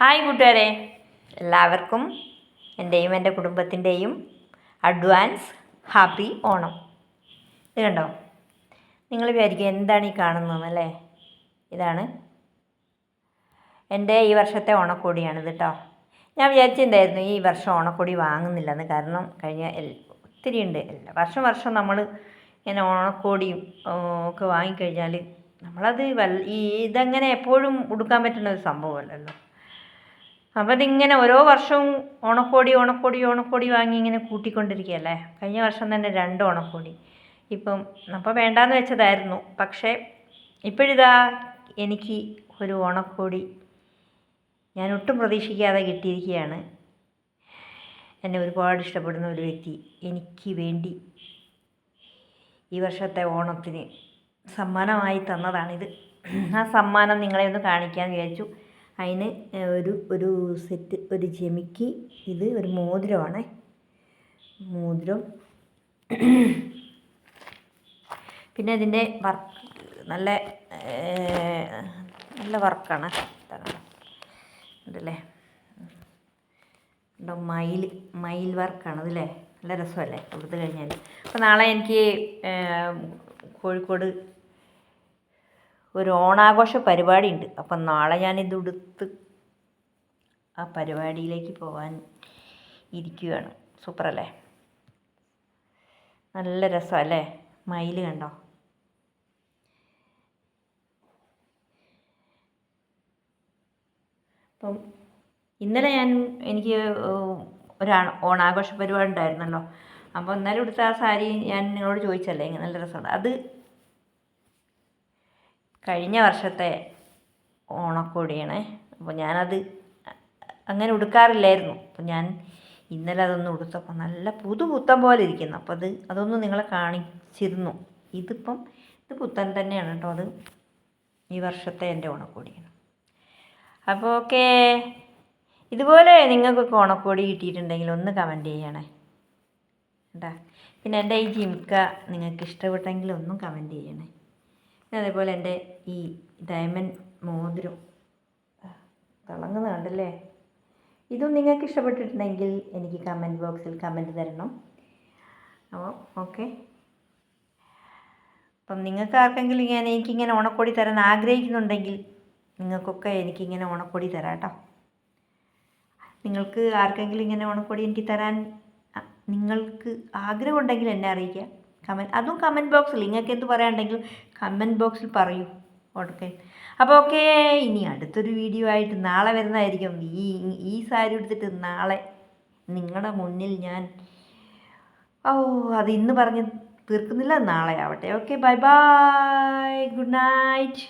Hi കൂട്ടുകാരെ. എല്ലാവർക്കും എന്റെയും എന്റെ കുടുംബത്തിന്റെയും അഡ്വാൻസ് ഹാപ്പി ഓണം. ഇത് കണ്ടോ? നിങ്ങൾ വിചാരിക്കും എന്താണ് ഈ കാണുന്നത് കാണുന്നതെന്നല്ലേ ഇതാണ്. എന്റെ ഈ വർഷത്തെ ഓണക്കോടിയാണിത് കേട്ടോ ഞാൻ വിചാരിച്ചിട്ടുണ്ടായിരുന്നു ഈ വർഷം ഓണക്കോടി വാങ്ങുന്നില്ലെന്ന്. കാരണം കഴിഞ്ഞ ഒത്തിരി ഉണ്ട്. എല്ലാ വർഷം വർഷം നമ്മൾ ഇങ്ങനെ ഓണക്കോടിയും ഒക്കെ വാങ്ങിക്കഴിഞ്ഞാൽ നമ്മളത് വല്ല ഈ ഇതങ്ങനെ എപ്പോഴും ഉടുക്കാൻ പറ്റുന്ന ഒരു സംഭവമല്ലല്ലോ. അപ്പോൾ ഇതിങ്ങനെ ഓരോ വർഷവും ഓണക്കോടി ഓണക്കോടി ഓണക്കോടി വാങ്ങി ഇങ്ങനെ കൂട്ടിക്കൊണ്ടിരിക്കുകയല്ലേ? കഴിഞ്ഞ വർഷം തന്നെ രണ്ട് ഓണക്കോടി. ഇപ്പം അപ്പോൾ വേണ്ടാന്ന് വെച്ചതായിരുന്നു. പക്ഷേ ഇപ്പോഴിതാ എനിക്ക് ഒരു ഓണക്കോടി ഞാൻ ഒട്ടും പ്രതീക്ഷിക്കാതെ കിട്ടിയിരിക്കുകയാണ്. എന്നെ ഒരുപാട് ഇഷ്ടപ്പെടുന്ന ഒരു വ്യക്തി എനിക്ക് വേണ്ടി ഈ വർഷത്തെ ഓണത്തിന് സമ്മാനമായി തന്നതാണിത്. ആ സമ്മാനം നിങ്ങളെ ഒന്ന് കാണിക്കാൻ വിചാരിച്ചു. അതിന് ഒരു ഒരു സെറ്റ് ഒരു ജമിക്ക്. ഇത് ഒരു മോതിരമാണ്. മോതിരം. പിന്നെ അതിന്റെ വർക്ക് നല്ല നല്ല വർക്കാണ്. ഉണ്ടല്ലേ? ഉണ്ടോ? മയിൽ മയിൽ വർക്കാണ് അതല്ലേ? നല്ല രസമല്ലേ? കൊടുത്തു കഴിഞ്ഞാൽ അപ്പോൾ നാളെ എനിക്ക് കോഴിക്കോട് ഒരു ഓണാഘോഷ പരിപാടി ഉണ്ട് അപ്പം നാളെ ഞാനിത് ഉടുത്ത് ആ പരിപാടിയിലേക്ക് പോകാൻ ഇരിക്കുകയാണ് സൂപ്പറല്ലേ? നല്ല രസമല്ലേ മയിൽ കണ്ടോ? അപ്പം ഇന്നലെ ഞാൻ എനിക്ക് ഒരു ഓണാഘോഷ പരിപാടി ഉണ്ടായിരുന്നല്ലോ. അപ്പോൾ ഇന്നലെ ഉടുത്ത ആ സാരി ഞാൻ നിങ്ങളോട് ചോദിച്ചല്ലേ നല്ല രസമുണ്ട്. അത് കഴിഞ്ഞ വർഷത്തെ ഓണക്കോടിയാണ്. അപ്പോൾ ഞാനത് അങ്ങനെ ഉടുക്കാറില്ലായിരുന്നു. അപ്പോൾ ഞാൻ ഇന്നലെ അതൊന്ന് ഉടുത്തപ്പോൾ നല്ല പുതു പുത്തൻ പോലെ ഇരിക്കുന്നു. അപ്പോൾ അത് അതൊന്ന് നിങ്ങളെ കാണിച്ചിരുന്നു. ഇതിപ്പം ഇത് പുത്തൻ തന്നെയാണ് കേട്ടോ. അത് ഈ വർഷത്തെ എന്റെ ഓണക്കോടിയാണ്. അപ്പോൾ ഓക്കെ. ഇതുപോലെ നിങ്ങൾക്കൊക്കെ ഓണക്കോടി കിട്ടിയിട്ടുണ്ടെങ്കിൽ ഒന്ന് കമന്റ് ചെയ്യണേ. കേട്ടാ പിന്നെ എന്റെ ഈ ജിംക്ക നിങ്ങൾക്ക് ഇഷ്ടപ്പെട്ടെങ്കിൽ ഒന്നും കമന്റ് ചെയ്യണേ. അതേപോലെ എന്റെ ഈ ഡയമണ്ട് മോതിരം. തിളങ്ങുന്ന കണ്ടല്ലേ? ഇതും നിങ്ങൾക്ക് ഇഷ്ടപ്പെട്ടിട്ടുണ്ടെങ്കിൽ എനിക്ക് കമന്റ് ബോക്സിൽ കമന്റ് തരണം. അപ്പോൾ ഓക്കെ അപ്പം നിങ്ങൾക്ക് ആർക്കെങ്കിലും ഇങ്ങനെ എനിക്കിങ്ങനെ ഓണക്കോടി തരാൻ ആഗ്രഹിക്കുന്നുണ്ടെങ്കിൽ നിങ്ങൾക്കൊക്കെ എനിക്കിങ്ങനെ ഓണക്കോടി തരാം കേട്ടോ. നിങ്ങൾക്ക് ആർക്കെങ്കിലും ഇങ്ങനെ ഓണക്കോടി എനിക്ക് തരാൻ നിങ്ങൾക്ക് ആഗ്രഹമുണ്ടെങ്കിൽ എന്നെ അറിയിക്കുക. കമന്റ് അതും കമന്റ് ബോക്സിൽ നിങ്ങൾക്ക് എന്ത് പറയാനുണ്ടെങ്കിൽ കമന്റ് ബോക്സിൽ പറയൂ. ഓക്കെ അപ്പോൾ ഓക്കെ ഇനി അടുത്തൊരു വീഡിയോ ആയിട്ട് നാളെ വരുന്നതായിരിക്കും. ഈ ഈ സാരി എടുത്തിട്ട് നാളെ നിങ്ങളുടെ മുന്നിൽ ഞാൻ ഓ അത് ഇന്ന് പറഞ്ഞ് തീർക്കുന്നില്ല. നാളെ ആവട്ടെ. Okay bye bye good night